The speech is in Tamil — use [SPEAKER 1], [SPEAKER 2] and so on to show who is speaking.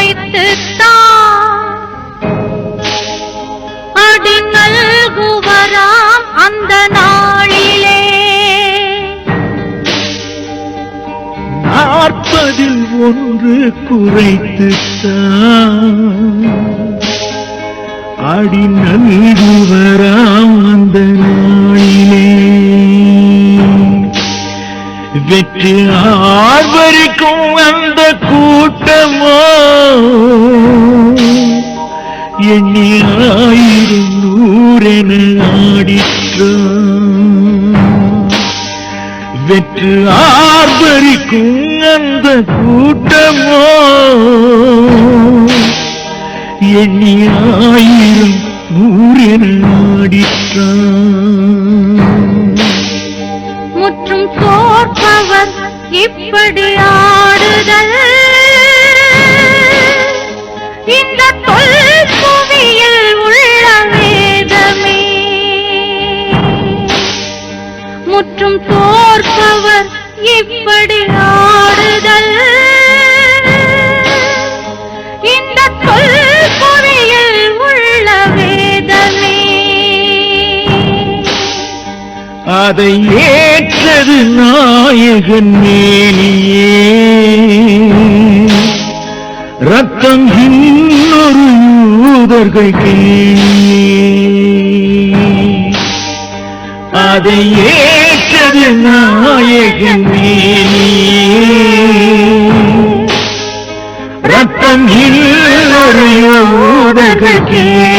[SPEAKER 1] வைத்து அடி நல்குவராம் அந்த நாளிலே. நாற்பதில் ஒன்று குறைத்து அடி நல்குவராம் அந்த நாளிலே. வெற்றி ஆர்வரிக்கும் அந்த கூட்டம் ஆயிரம் நூறென ஆடிற்றான் வெற்று ஆர்ப்பரிக்கும் அந்த கூட்டமோ? எண்ணி ஆயிரம் நூறென ஆடித்தான்
[SPEAKER 2] முற்றும் தோற்பவர் இப்படி ஆடுதல். இப்படி ஆடுதல் இந்த தொல்புவியில் உள்ள வேதமே.
[SPEAKER 1] அதை ஏற்றது நாயகன் மேலியே ரத்தம் இன்னொரு ஊதர்கள் கீழே. அதை ஏற்றது நாயகன் ரத்தம் இல்லை யூதர்கள் கேணியே